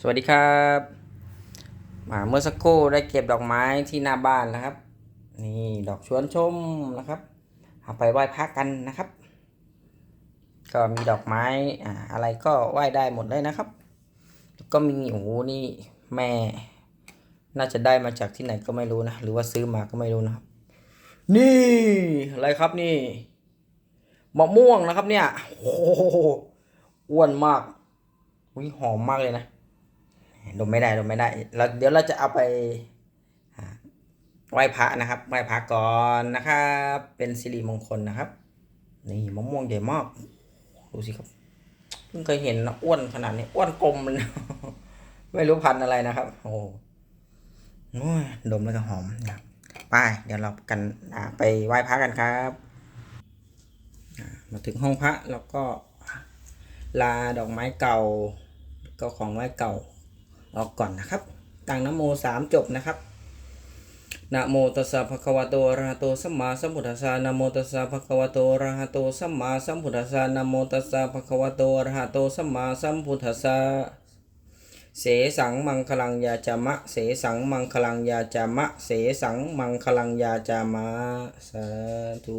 สวัสดีครับมาเมื่อสักครู่ได้เก็บดอกไม้ที่หน้าบ้านนะครับ นี่ดอกชวนชมนะครับเอาไปไหว้พระกันนะครับ ก็มีดอกไม้อ่าอะไรก็ไหว้ได้หมดเลยนะครับ ก็มีโอ้โหนี่แม่ น่าจะได้มาจากที่ไหนก็ไม่รู้นะหรือว่าซื้อมาก็ไม่รู้นะครับ นี่อะไรครับนี่มะม่วงนะครับเนี่ยโอ้โหอ้วนมากอุ้ยหอมมากเลยนะ ดมไม่ได้ดมไม่ได้เราเดี๋ยวเราจะเอาไปไหว้พระนะครับไหว้พระก่อนนะครับเป็นสิริมงคลนะครับ นี่มะม่วงใหญ่มากดูสิครับเพิ่งเคยเห็นอ้วนขนาดนี้อ้วนกลมเลยไม่รู้พันธุ์อะไรนะครับ โอ้โหโอ้ยดมแล้วก็หอมนะครับไปเดี๋ยวเรากันไปไหว้พระกันครับมาถึงห้องพระแล้วก็ลาดอกไม้เก่า ก็ของไหว้เก่า ออกก่อนนะครับ ตั้งนโมสามจบนะครับนะโมตัสสะภะคะวะโตอะระหะโตสัมมาสัมพุทธัสสะนะโมตัสสะภะคะวะโตอะระหะโตสัมมาสัมพุทธัสสะนะโมตัสสะภะคะวะโตอะระหะโตสัมมาสัมพุทธัสสะเสสังมังคลังยาจามะ เสสังมังคลังยาจามะ เสสังมังคลังยาจามะ สาธุ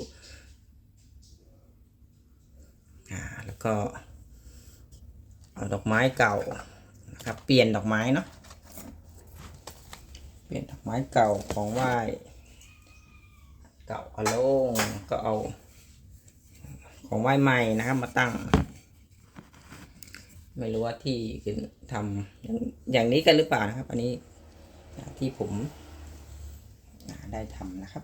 อ่าแล้วก็เอาดอกไม้เก่า นะครับเปลี่ยนดอกไม้เนาะเปลี่ยนดอกไม้เก่าของไหว้เก่าอาลงก็เอา ของไหว้ใหม่นะครับมาตั้ง ไม่รู้ว่าที่ทำอย่างอย่างนี้กันหรือเปล่านะครับ อันนี้ที่ผมได้ทำนะครับ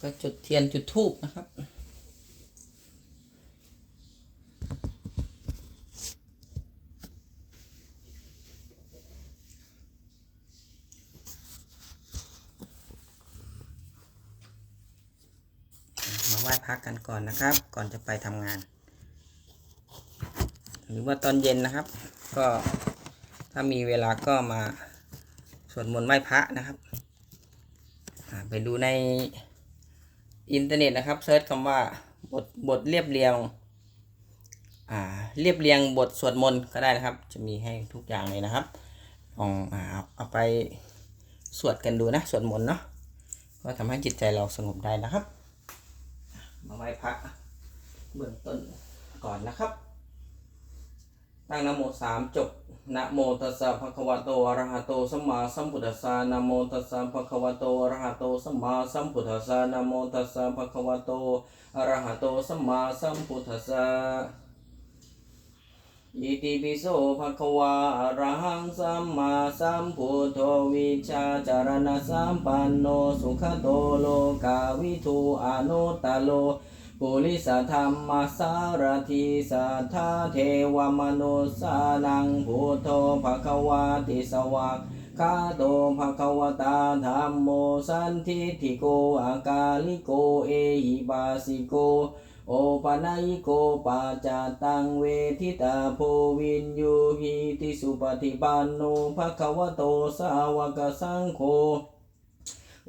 ก็จุดเทียนจุดทูบนะครับ มาไหว้พักกันก่อนนะครับ ก่อนจะไปทำงาน หรือว่าตอนเย็นนะครับ ก็ถ้ามีเวลาก็มาสวดมนต์ไหว้พระนะครับ ไปดูใน อินเทอร์เน็ตนะครับเซิร์ชคำว่าบทบทเรียบเรียงอ่าเรียบเรียงบทสวดมนต์ก็ได้นะครับ จะมีให้ทุกอย่างเลยนะครับลองอ่าเอาเอาไปสวดกันดูนะสวดมนต์เนาะก็ทำให้จิตใจเราสงบได้นะครับ มาไหว้พระเบื้องต้นก่อนนะครับ ตั้งนโมสามจบนะโมตัสสะภะคะวะโตอะระหะโตสัมมาสัมพุทธัสสะนะโมตัสสะภะคะวะโตอะระหะโตสัมมาสัมพุทธัสสะนะโมตัสสะภะคะวะโตอะระหะโตสัมมาสัมพุทธัสสะอิติปิโสภะคะวะอะระหังสัมมาสัมพุทโธวิชาจารณะสัมปันโนสุขโตโลกาวิทูอนุตตโล ปุริสธรรมสารทิสัทธาเทวมนุสสานังพุทโธภควาติสวากขาโตภควตาธรรมโมสันทิทิโกอากาลิโกเอหิบาสิโก โอปนัยโกปาจาตังเวทิตาโพวินยูหิติสุปฏิปันโนภควโตสาวกสังโฆ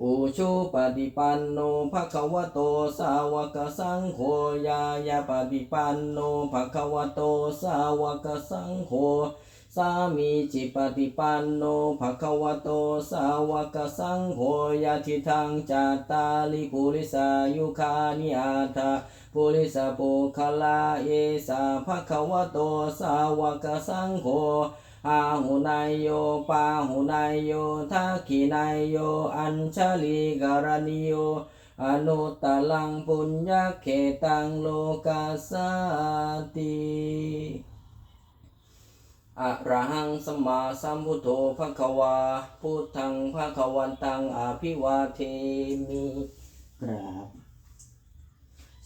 อุชุปฏิปันโนภะคะวะโตสาวกสังโฆยายาปฏิปันโนภะคะวะโตสาวกสังโฆสามีจิปฏิปันโนภะคะวะโตสาวกสังโฆยะทิทังจัตตาลิปุริสายุคานิอาทาปุริสปุคลาเอสาภะคะวะโตสาวกสังโฆ อาหุนายโยปาหุนายโยทักขินายโย อัญชลีการณิโยอนุตตลังปุญญาเขตังโลกัสสติอะระหังสมมาสัมพุทโธภะคะวาพุทธังภะคะวันตังอภิวาเทมิ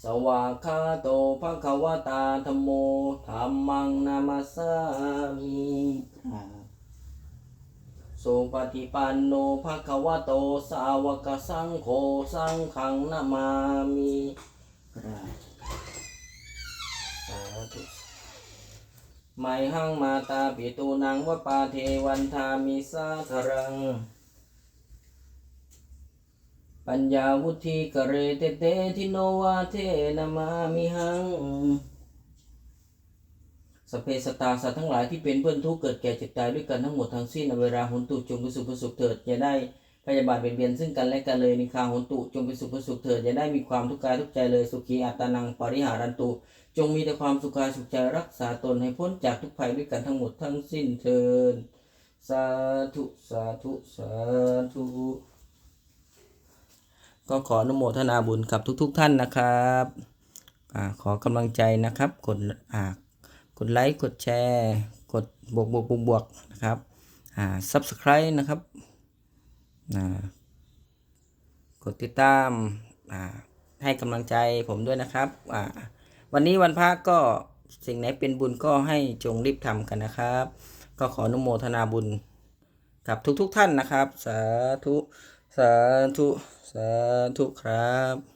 สวากขาโตภะคะวตาธมโมธัมมังนามัสสามิครับสุปฏิปันโนภะคะวะโตสาวกสังโฆสังฆังนามามิครับสาธุไมหังมาตาปิตูนังวปาเทวันทามิสาครัง ปัญญาวุธิกเรเตเตทิโนวาเทนามามิหังสเพสตาสัตว์ทั้งหลายที่เป็นเพื่อนทุกเกิดแก่เจ็บตายด้วยกันทั้งหมดทั้งสิ้นเวลาหุนตุจงไปสุขสุขเถิดอย่าได้พยาบาทเบียดเบียนซึ่งกันและกันเลยนิคาหุนตุจงไปสุขสุขเถิดอย่าได้มีความทุกข์กายทุกใจเลยสุขีอัตตานังปริหารันตุจงมีแต่ความสุขกายสุขใจรักษาตนให้พ้นจากทุกภัยด้วยกันทั้งหมดทั้งสิ้นเถิดสาธุสาธุสาธุ ก็ขออนุโมทนาบุญกับทุก ๆ ท่านนะครับอขอกำลังใจนะครับ กดกดไลค์ กดแชร์ กดบวกบวกบวกบวกนะครับอ่า subscribe นะครับกดติดตามให้กำลังใจผมด้วยนะครับวันนี้วันพระก็สิ่งไหนเป็นบุญก็ให้จงรีบทำกันนะครับ ก็ขออนุโมทนาบุญกับทุกๆทท่านนะครับ สาธุ สาธุ สาธุครับ